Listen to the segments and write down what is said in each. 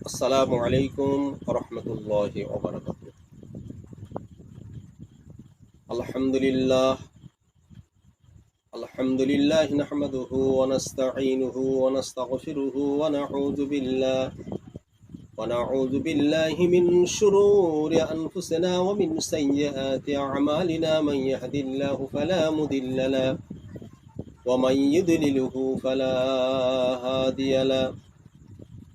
السلام عليكم ورحمة الله وبركاته الحمد لله الحمد لله نحمده ونستعينه ونستغفره ونعوذ بالله ونعوذ بالله من شرور أنفسنا ومن سيئات أعمالنا من يهد الله فلا مضل له ومن يضلله فلا هادي له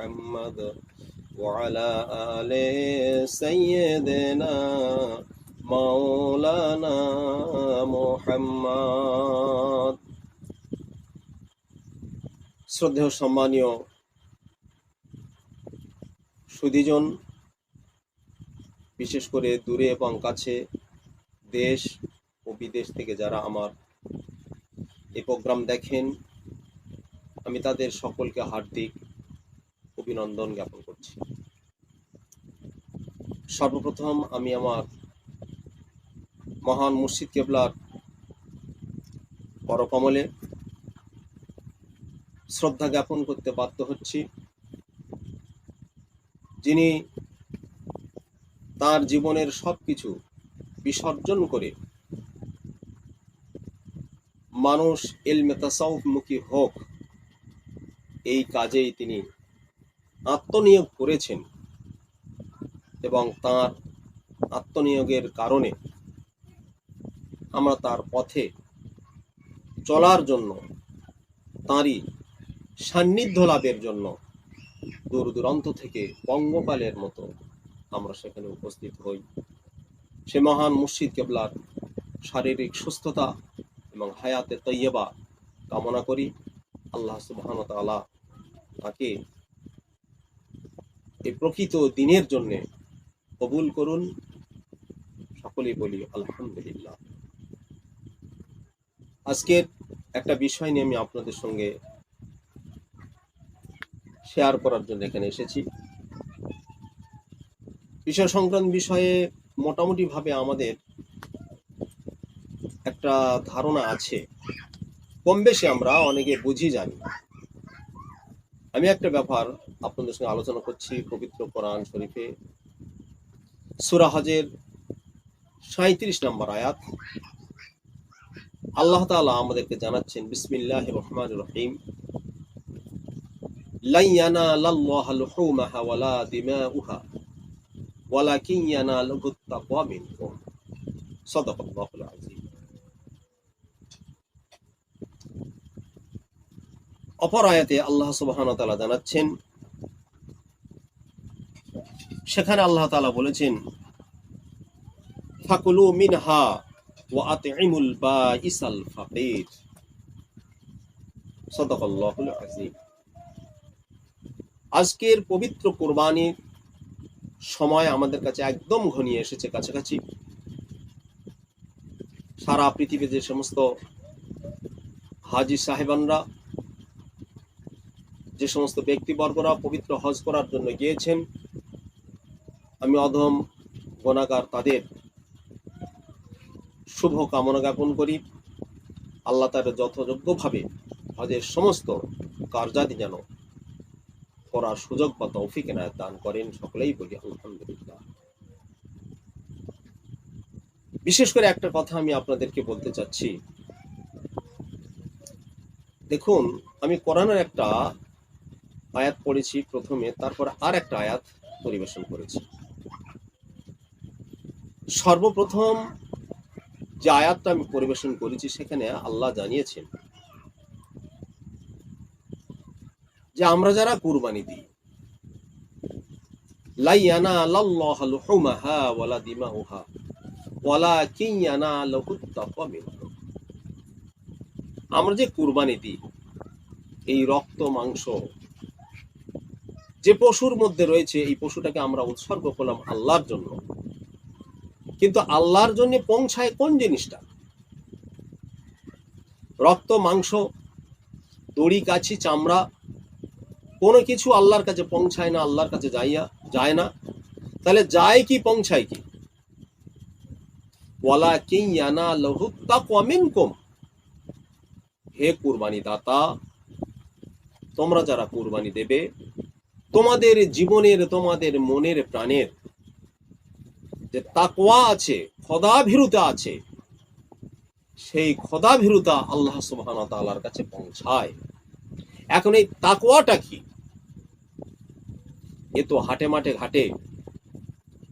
محمد وعلى آل سيدنا مولانا محمد শ্রদ্ধেয় সম্মানীয় সুদীজন বিশেষ করে দূরে এবং কাছে দেশ ও বিদেশ থেকে যারা আমার এই প্রোগ্রাম দেখেন আমি তাদের সকলকে হার্দিক অভিনন্দন জ্ঞাপন করছি। সর্বপ্রথম আমি আমার মহান মুর্শিদ কেবলার করকমলে শ্রদ্ধা জ্ঞাপন করতে বাধ্য হচ্ছি। যিনি তার জীবনের সবকিছু বিসর্জন করে মানুষ এলমে তাসাউফমুখী হোক, এই কাজেই তিনি আত্মনিয়োগ করেছেন এবং তার আত্মনিয়োগের কারণে আমরা তার পথে চলার জন্য, তাঁরই সান্নিধ্য লাভের জন্য দূর দূরান্ত থেকে পঙ্গপালের মতো আমরা সেখানে উপস্থিত হই। সে মহান মুর্শিদ কেবলার শারীরিক সুস্থতা এবং হায়াতে তৈয়বা কামনা করি। আল্লাহ তাআলা তাকে এই প্রকৃত দিনের জন্যে কবুল করুন। সকলেই বলি, আলহামদুলিল্লাহ। আজকের একটা বিষয় নিয়ে আমি আপনাদের সঙ্গে শেয়ার করার জন্য এখানে এসেছি। বিষয় সংক্রান্ত বিষয়ে মোটামুটি ভাবে আমাদের একটা ধারণা আছে। কম বেশি আমরা অনেকে বুঝি জানি আমি একটা ব্যাপার আপনাদের সঙ্গে আলোচনা করছি পবিত্র কোরআন শরীফে। সুরাহাজের সাঁত্রিশ নম্বর আয়াত। আল্লাহ তালা আমাদেরকে জানাচ্ছেন বিসমিল্লাহ রহমান রহিম। অপর আয়াতে আল্লাহ সুবহানাহু জানাচ্ছেন সেখানে আল্লাহ তালা বলেছেন, ফাকুলু মিনহা ওয়া আতইমুল বাইসাল ফাকির। সাদাকাল্লাহুল আযীম। আজকের পবিত্র কোরবানির সময় আমাদের কাছে একদম ঘনিয়ে এসেছে কাছাকাছি। সারা পৃথিবীতে যে সমস্ত হাজি সাহেবানরা, যে সমস্ত ব্যক্তিবর্গরা পবিত্র হজ করার জন্য গিয়েছেন আমি অধম গণাগার তাদের শুভ কামনা জ্ঞাপন করি। আল্লাহ তার যথাযোগ্যভাবে হজের সমস্ত কার্যাদি যেন করার সুযোগ বা তৌফিক এনায়ত দান করেন। সকলেই বলি আলহামদুলিল্লাহ। বিশেষ করে একটা কথা আমি আপনাদেরকে বলতে চাচ্ছি। দেখুন, আমি কোরআনের একটা আয়াত পড়েছি প্রথমে, তারপর আর একটা আয়াত পরিবেশন করেছি। সর্বপ্রথম যে আয়াতটা আমি পরিবেশন করেছি সেখানে আল্লাহ জানিয়েছেন যে আমরা যারা কুরবানি দিই কিয়ানা আমরা যে কুরবানি দিই, এই রক্ত, মাংস, যে পশুর মধ্যে রয়েছে, এই পশুটাকে আমরা উৎসর্গ করলাম আল্লাহর জন্য। কিন্তু আল্লাহর জন্য পৌঁছায় কোন জিনিসটা? রক্ত, মাংস, দড়ি, কাছি, চামড়া, কোনো কিছু আল্লাহর কাছে পৌঁছায় না, আল্লাহর কাছে যাইয়া যায় না। তাহলে যায় কি, পৌঁছায় কি? ওয়ালা কিয়ানা লাহু মিনকুম। হে কুরবানি দাতা, তোমরা যারা কুরবানি দেবে, তোমাদের জীবনের, তোমাদের মনের প্রাণের যে তাকওয়া আছে খদাভীরুতা আছে, সেই খদাভীরুতা আল্লাহ সুবহানাহু তাআলার কাছে পৌঁছায়। এখন এই তাকওয়াটা কি? এ তো হাটে মাঠে ঘাটে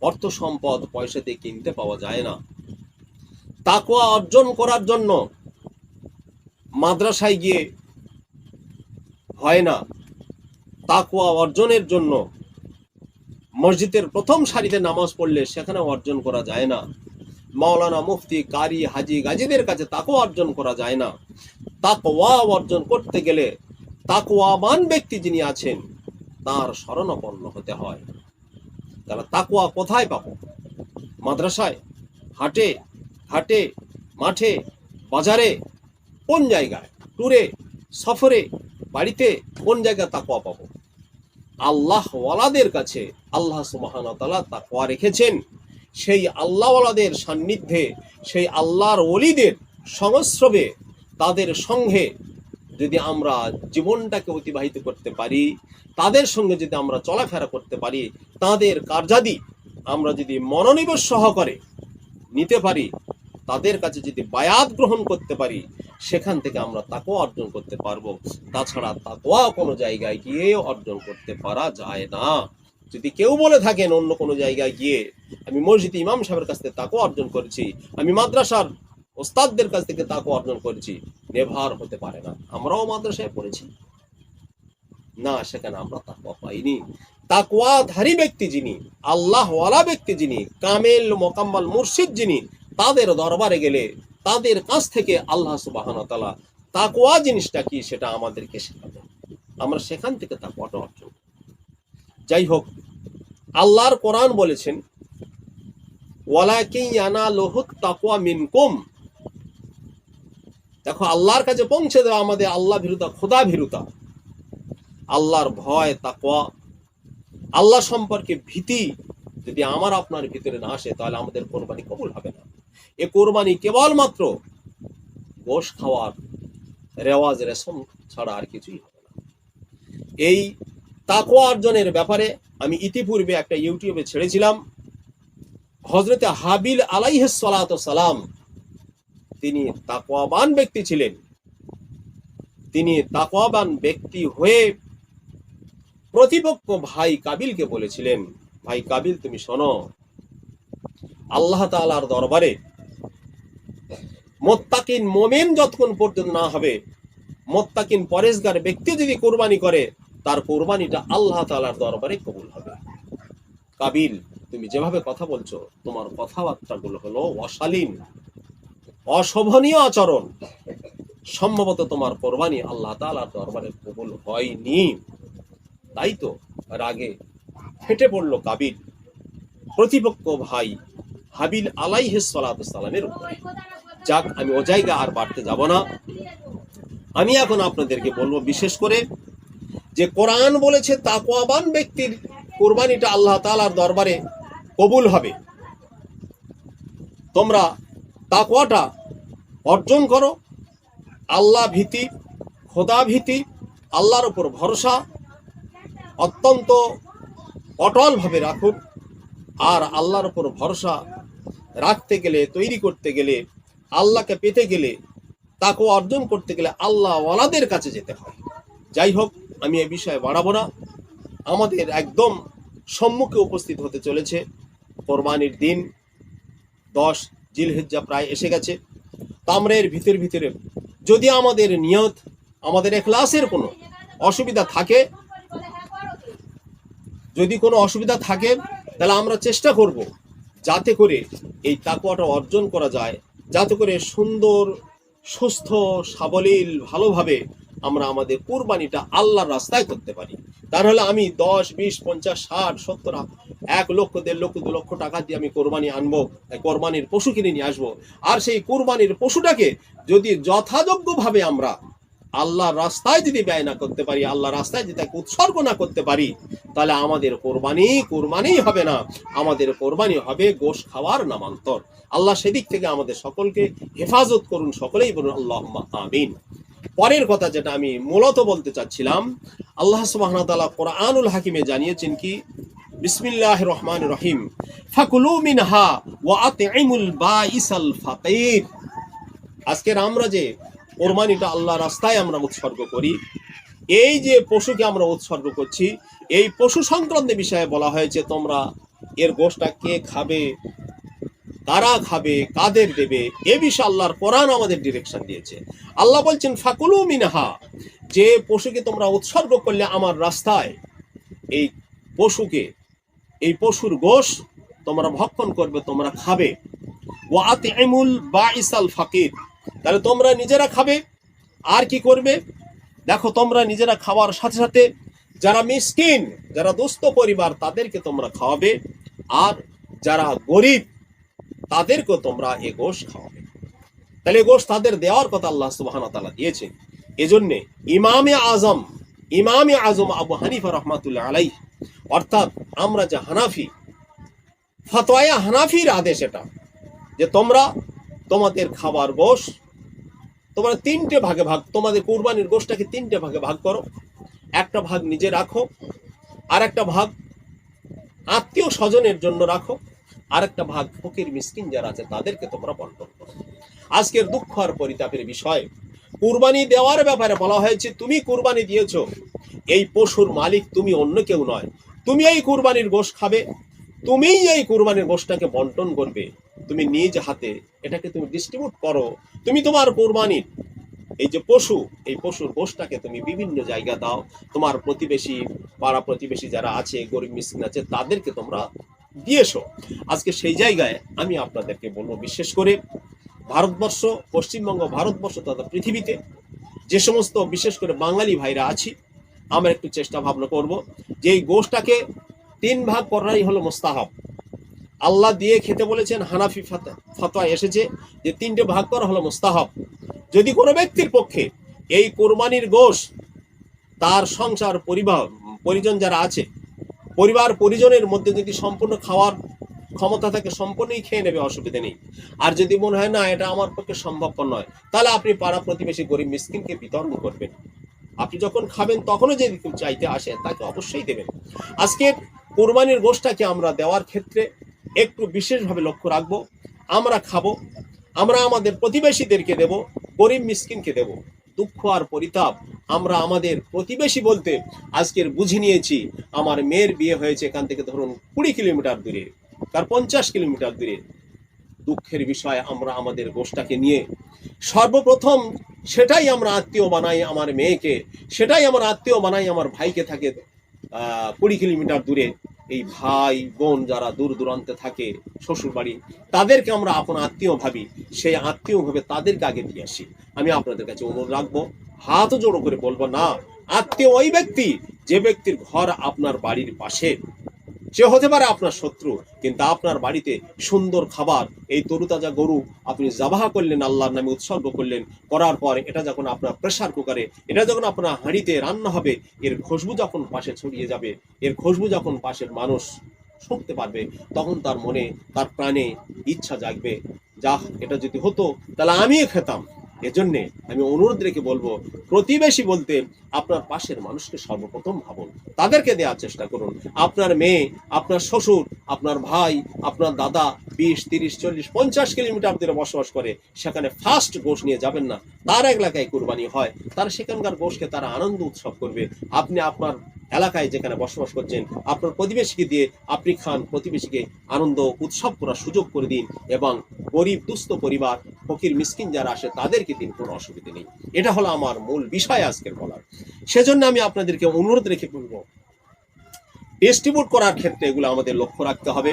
অর্থ সম্পদ পয়সা দিয়ে কিনতে পাওয়া যায় না। তাকওয়া অর্জন করার জন্য মাদ্রাসায় গিয়ে হয় না। তাকওয়া অর্জনের জন্য মসজিদের প্রথম সারিতে নামাজ পড়লে সেখানে অর্জন করা যায় না। মাওলানা মুফতি কারি হাজি গাজীদের কাছে তাকওয়া অর্জন করা যায় না। তাকওয়া অর্জন করতে গেলে তাকওয়াবান ব্যক্তি যিনি আছেন, তার শরণাপন্ন হতে হয়। তাহলে তাকওয়া কোথায় পাবো? মাদ্রাসায়? হাটে? ঘাটে মাঠে? বাজারে? কোন জায়গায়? ট্যুরে? সফরে? বাড়িতে? কোন জায়গায় তাকওয়া পাবো? আল্লাহ ওয়ালাদের কাছে আল্লাহ সুবহান তাআলা তাকওয়া রেখেছেন। সেই আল্লাহওয়ালাদের সান্নিধ্যে, সেই আল্লাহর ওলিদের সংস্রবে তাদের সঙ্গে যদি আমরা জীবনটাকে অতিবাহিত করতে পারি, তাদের সঙ্গে যদি আমরা চলাফেরা করতে পারি, তাদের কার্যাদি আমরা যদি মনোনিবেশ সহকারে নিতে পারি, তাদের কাছে যদি বায়াত গ্রহণ করতে পারি সেখান থেকে আমরা তাকেও অর্জন করতে পারব। তাছাড়া তাকওয়া কোনো জায়গায় গিয়ে অর্জন করতে পারা যায় না। যদি কেউ বলে থাকেন অন্য কোনো জায়গায় গিয়ে, আমি মসজিদ ইমাম সাহেবের কাছ থেকে তাকেও অর্জন করেছি, আমি মাদ্রাসার ওস্তাদদের কাছ থেকে তাকেও অর্জন করেছি, নেভার হতে পারে না। আমরাও মাদ্রাসায় পড়েছি। না, সেখানে আমরা তাকওয়া পাইনি। তাকওয়াধারী ব্যক্তি যিনি, আল্লাহওয়ালা ব্যক্তি যিনি, কামেল মোকাম্মাল মুর্শিদ যিনি, তাদের দরবারে গেলে তাদের কাছ থেকে আল্লাহ সুবাহান তালা তাকওয়া জিনিসটা কি সেটা আমাদেরকে শেখাবে। আমরা সেখান থেকে তাকওয়াটা অর্জন যাই হোক, আল্লাহর কোরআন বলেছেন মিনকুম। দেখো, আল্লাহর কাছে পৌঁছে দেওয়া আমাদের আল্লাহ ভীরুতা, খোদা ভীরুতা। আল্লাহর ভয়, তাকওয়া। আল্লাহ সম্পর্কে ভীতি যদি আমার আপনার ভিতরে না আসে, তাহলে আমাদের কোরবানি কবুল হবে না। এ কোরবানি কেবলমাত্র গোশ খাওয়ার রেওয়াজ, রেশম ছাড়া আর কিছুই হবে না। এই তাকওয়া অর্জনের ব্যাপারে আমি ইতিপূর্বে একটা ইউটিউবে ছেড়েছিলাম। হজরতে হাবিল আলাইহ সালাম তিনি তাকোয়াবান ব্যক্তি ছিলেন। তিনি তাকওয়াবান ব্যক্তি হয়ে প্রতিপক্ষ ভাই কাবিলকে বলেছিলেন, ভাই কাবিল, তুমি শোনো, আল্লাহ তাআলার দরবারে মোত্তাকিন মোমেন যতক্ষণ পর্যন্ত না হবে, মোত্তাকিন পরেশগার ব্যক্তি যদি কোরবানি করে, তার কোরবানিটা আল্লাহ তালার দরবারে কবুল হবে। কাবিল, তুমি যেভাবে কথা বলছো, তোমার কথাবার্তাগুলো হলো অশালীন, অশোভনীয় আচরণ। সম্ভবত তোমার কোরবানি আল্লাহ তালার দরবারে কবুল হয়নি। তাই তো রাগে ফেটে পড়ল কাবিল। প্রতিপক্ষ ভাই হাবিল আলাইহ সালামের উপরে। যাক, আমি ও জায়গা আর বাড়তে যাব না। আমি এখন আপনাদেরকে বলব বিশেষ করে যে কোরআন বলেছে, তাকওয়াবান ব্যক্তির কোরবানিটা আল্লাহ তালার দরবারে কবুল হবে। তোমরা তাকওয়াটা অর্জন করো। আল্লাহ ভীতি, খোদা ভীতি, আল্লাহর ওপর ভরসা অত্যন্ত অটলভাবে রাখুন আর আল্লাহর ওপর ভরসা রাখতে গেলে, তৈরি করতে গেলে আল্লাহকে পেতে গেলে, তাকে অর্জন করতে গেলে আল্লাহ ওয়ালাদের কাছে যেতে হয়। যাই হোক, আমি এ বিষয়ে বাড়াবো না। আমাদের একদম সম্মুখে উপস্থিত হতে চলেছে কোরবানির দিন। দশ জিলহিজ্জা প্রায় এসে গেছে। তো আমরা ভিতর ভিতরে যদি আমাদের নিয়ত, আমাদের এখলাসের কোনো অসুবিধা থাকে, যদি কোনো অসুবিধা থাকে, তাহলে আমরা চেষ্টা করব যাতে করে এই তাকুয়াটা অর্জন করা যায়। যাতে করে সুন্দর, সুস্থ, সাবলীল, ভালোভাবে আমরা আমাদের কুরবানিটা আল্লাহর রাস্তায় করতে পারি। তাহলে আমি দশ, বিশ, পঞ্চাশ, ষাট, সত্তর, এক লক্ষ, দেড় লক্ষ, দু লক্ষ টাকা দিয়ে আমি কোরবানি আনব কোরবানির পশু কিনে নিয়ে আসব। আর সেই কোরবানির পশুটাকে যদি যথাযোগ্যভাবে আমরা আল্লাহর রাস্তায় যদি ব্যয় না করতে পারি, আল্লাহর রাস্তায় যদি তাকে উৎসর্গ না করতে পারি, তাহলে আমাদের কোরবানি কোরবানি হবে না। আমাদের কোরবানি হবে গোশ খাওয়ার নামান্তর। আল্লাহ সেদিক থেকে আমাদের সকলকে হেফাজত করুন, সকলেই বলুন আল্লাহ আমিন। পরের কথা যেটা আমি মূলত বলতে চাচ্ছিলাম, আল্লাহ ওয়া কোরআনুল হাকিমে জানিয়েছেন কি বিসমিল্লাহ রহমান রহিম। ফাকুলু মিনহা ওয়া আজকের আমরা যে কোরবানিটা আল্লাহ রাস্তায় আমরা উৎসর্গ করি। এই যে পশুকে আমরা উৎসর্গ করছি, এই পশু সংক্রান্ত বিষয়ে বলা হয়েছে, তোমরা এর গোষ্ঠটা কে খাবে, কারা খাবে, কাদের দেবে, এ বিষয়ে আল্লাহর কোরআন আমাদের ডিরেকশন দিয়েছে। আল্লাহ বলছেন, ফাকুলু মিনহা যে পশুকে তোমরা উৎসর্গ করলে আমার রাস্তায়, এই পশুকে, এই পশুর গোশ তোমরা ভক্ষণ করবে, তোমরা খাবে। ও আতে এমুল বা ইসাল ফাকির তাহলে তোমরা নিজেরা খাবে, আর কি করবে? দেখো, তোমরা নিজেরা খাওয়ার সাথে সাথে যারা মিসকিন, যারা দুস্থ পরিবার, তাদেরকে তোমরা খাওয়াবে, আর যারা গরিব, তাদেরকেও তোমরা এ গোশ খাওয়াবে। তাহলে এ গোশ তাদের দেওয়ার কথা আল্লাহ সুবাহান তালা দিয়েছেন। এজন্যে ইমামে আজম ইমামে আজম আবু হানিফা রহমাতুল্লাহ আলাই অর্থাৎ আমরা যে হানাফি, ফতোয়া হানাফির আদেশ এটা, যে তোমরা তোমাদের খাবার গোশ। তোমরা তিনটে ভাগে ভাগ, তোমাদের কুরবানির গোশটাকে তিনটে ভাগে ভাগ করো। একটা ভাগ নিজে রাখো আর একটা ভাগ আত্মীয় স্বজনের জন্য রাখো আর একটা ভাগ ফকির মিসকিন যারা আছে তাদেরকে তোমরা বন্টন করো। আজকের দুঃখ আর পরিতাপের বিষয়, কুরবানি দেওয়ার ব্যাপারে বলা হয়েছে, তুমি কুরবানি দিয়েছ। এই পশুর মালিক তুমি, অন্য কেউ নয়। তুমি এই কুরবানির গোশ খাবে, তুমিই এই কুরবানির গোশটাকে বন্টন করবে। তুমি নিজ হাতে এটাকে তুমি ডিস্ট্রিবিউট করো, তুমি তোমার কোরবানির এই যে পশু, এই পশুর গোশটাকে তুমি বিভিন্ন জায়গা দাও। তোমার প্রতিবেশী, পাড়া প্রতিবেশী যারা আছে, গরিব মিসকিন আছে, তাদেরকে তোমরা দিয়েছ। আজকে সেই জায়গায় আমি আপনাদেরকে বলব বিশেষ করে ভারতবর্ষ, পশ্চিমবঙ্গ, ভারতবর্ষ তথা পৃথিবীতে যে সমস্ত বিশেষ করে বাঙালি ভাইরা আছি, আমরা একটু চেষ্টা ভাবনা করব যে এই গোশটাকে তিন ভাগ করাই হলো মোস্তাহাব। আল্লাহ দিয়ে খেতে বলেছেন হানাফি ফাত- ফতোয়া এসেছে যে তিনটে ভাগ করা হলো মোস্তাহাব। যদি কোনো ব্যক্তির পক্ষে এই কোরবানির গোশ, তার সংসার, পরিবার, পরিজন যারা আছে, পরিবার, পরিজনের মধ্যে যদি সম্পূর্ণ খাওয়ার ক্ষমতা থাকে, সম্পূর্ণই খেয়ে নেবে, অসুবিধা নেই। আর যদি মনে হয়, না, এটা আমার পক্ষে সম্ভবপর নয়, তাহলে আপনি পাড়া প্রতিবেশী গরিব মিসকিনকে বিতরণ করবেন। আপনি যখন খাবেন, তখনও যদি চাইতে আসে, তাকে অবশ্যই দেবেন। আজকে কোরবানির গোশটাকে আমরা দেওয়ার ক্ষেত্রে একটু বিশেষভাবে লক্ষ্য রাখব। আমরা খাব, আমরা আমাদের প্রতিবেশীদেরকে দেব, গরিব মিসকিনকে দেব। দুঃখ আর পরিতাপ আমরা আমাদের প্রতিবেশী বলতে আজকের বুঝে নিয়েছি, আমার মেয়ের বিয়ে হয়েছে এখান থেকে ধরুন কুড়ি কিলোমিটার দূরে, তার পঞ্চাশ কিলোমিটার দূরে। দুঃখের বিষয়ে, আমরা আমাদের গোষ্ঠটাকে নিয়ে সর্বপ্রথম সেটাই আমরা আত্মীয় বানাই আমার মেয়েকে, সেটাই আমার আত্মীয় বানাই আমার ভাইকে থাকে কুড়ি কিলোমিটার দূরে। এই ভাই, বোন যারা দূর দূরান্তে থাকে শ্বশুর বাড়ি তাদেরকে আমরা আপন আত্মীয় ভাবি। সেই আত্মীয় ভাবে তাদেরকে আগে দিয়ে আসি। আমি আপনাদের কাছে অনুরোধ রাখব, হাত জোড়ো করে বলব না, আত্মীয় ওই ব্যক্তি, যে ব্যক্তির ঘর আপনার বাড়ির পাশে। সে হতে পারে আপনার শত্রু, কিন্তু আপনার বাড়িতে সুন্দর খাবার, এই তরুতাজা গরু আপনি জাবাহা করলেন, আল্লাহর নামে উৎসর্গ করলেন, করার পর এটা যখন আপনার প্রেসার কুকারে এটা যখন আপনার হাঁড়িতে রান্না হবে, এর খুশবু যখন পাশে ছড়িয়ে যাবে, এর খুশবু যখন পাশের মানুষ শুনতে পারবে, তখন তার মনে, তার প্রাণে ইচ্ছা জাগবে যা এটা যদি হতো, তাহলে আমিও খেতাম। এজন্যে আমি অনুরোধ রেখে বলব, প্রতিবেশী বলতে আপনার পাশের মানুষকে সর্বপ্রথম ভাবুন। তাদেরকে দেওয়ার চেষ্টা করুন। আপনার মেয়ে, আপনার শ্বশুর, আপনার ভাই, আপনার দাদা বিশ, তিরিশ, চল্লিশ, পঞ্চাশ কিলোমিটার দূরে বসবাস করে, সেখানে ফার্স্ট গোশ নিয়ে যাবেন না। তার এলাকায় কুরবানি হয়, তারা সেখানকার গোশকে তারা আনন্দ উৎসব করবে। আপনি আপনার এলাকায় যেখানে বসবাস করছেন, আপনার প্রতিবেশীকে দিয়ে আপনি খান, প্রতিবেশীকে আনন্দ উৎসব করার সুযোগ করে দিন এবং গরিব, দুস্থ পরিবার ফকির, মিসকিন যারা আসে, তাদেরকে দিন কোনো অসুবিধা নেই। এটা হলো আমার মূল বিষয় আজকের বলার। সেজন্য আমি আপনাদেরকে অনুরোধ রেখে বলব ডিস্ট্রিবিউট করার ক্ষেত্রে এগুলো আমাদের লক্ষ্য রাখতে হবে।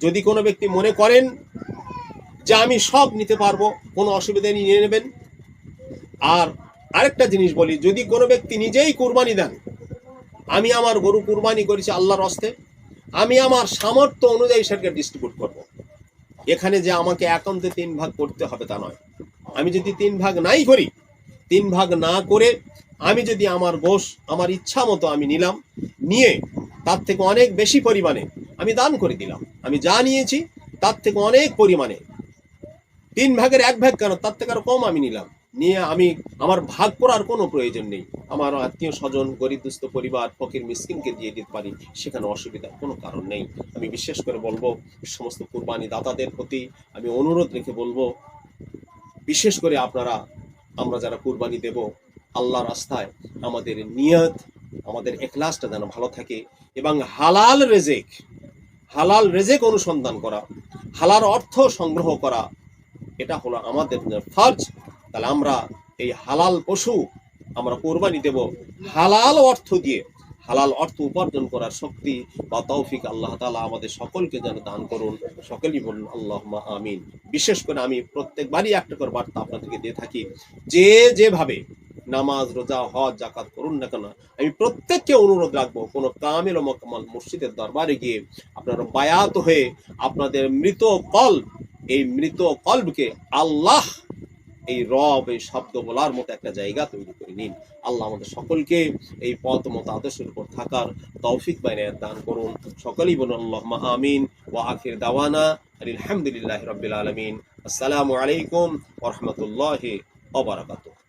যদি কোনো ব্যক্তি মনে করেন যে আমি সব নিতে পারব, কোনো অসুবিধা নিয়ে নেবেন। আর আরেকটা জিনিস বলি, যদি কোনো ব্যক্তি নিজেই কুরবানি দেন, আমি আমার গরু কুরবানি করেছি আল্লাহর হস্তে, আমি আমার সামর্থ্য অনুযায়ী সেটাকে ডিস্ট্রিবিউট করব। এখানে যে আমাকে একান্তে তিন ভাগ করতে হবে তা নয়। আমি যদি তিন ভাগ নাই করি, তিন ভাগ না করে আমি যদি আমার গোশ, আমার ইচ্ছা মতো আমি নিলাম, নিয়ে তার থেকে অনেক বেশি পরিমাণে আমি দান করে দিলাম। আমি যা নিয়েছি তার থেকে অনেক পরিমাণে। তিন ভাগের এক ভাগ কেন? তার থেকে আরও কম আমি নিলাম। নিয়ে আমি, আমার ভাগ করার কোনো প্রয়োজন নেই। আমার আত্মীয় স্বজন, গরিব দুস্থ পরিবার, ফকির, মিসকিনকে দিয়ে দিতে পারি, সেখানে অসুবিধার কোনো কারণ নেই। আমি বিশেষ করে বলব, সমস্ত কুরবানি দাতাদের প্রতি আমি অনুরোধ রেখে বলব, বিশেষ করে আপনারা, আমরা যারা কুরবানি দেব আল্লাহ রাস্তায় আমাদের নিয়ত, আমাদের এখলাসটা যেন ভালো থাকে এবং হালাল রেজেক হালাল রেজেক অনুসন্ধান করা, হালাল অর্থ সংগ্রহ করা, এটা হলো আমাদের ফরজ তাহলে আমরা এই হালাল পশু আমরা কোরবানি দেব। হালাল অর্থ দিয়ে, হালাল অর্থ উপার্জন করার শক্তি বা তৌফিক আল্লাহ তালা আমাদের সকলকে যেন দান করুন। সকলেই বলুন আল্লাহ আমিন। বিশেষ করে আমি প্রত্যেকবারই একটা করে বার্তা আপনাদেরকে দিয়ে থাকি, যে যেভাবে নামাজ, রোজা, হজ জাকাত করুন না কেন, আমি প্রত্যেককে অনুরোধ রাখব, কোনো কামেল ও মকমাল মসজিদের দরবারে গিয়ে আপনারা বায়াত হয়ে আপনাদের মৃত কল্ব এই মৃত কল্বকে আল্লাহ এই রব, এই শব্দ বলার মতো একটা জায়গা তৈরি করে নিন। আল্লাহ আমাদের সকলকে এই পথ, মতো, আদর্শের উপর থাকার তৌফিক বাইনে দান করুন। সকলেই বলুন আল্লাহ আমিন ও আখির দাওয়ানা আলহামদুলিল্লাহ রবিল আলমিন। আসসালামু আলাইকুম ওরহমতুল্লাহ ওবরাকাতুহ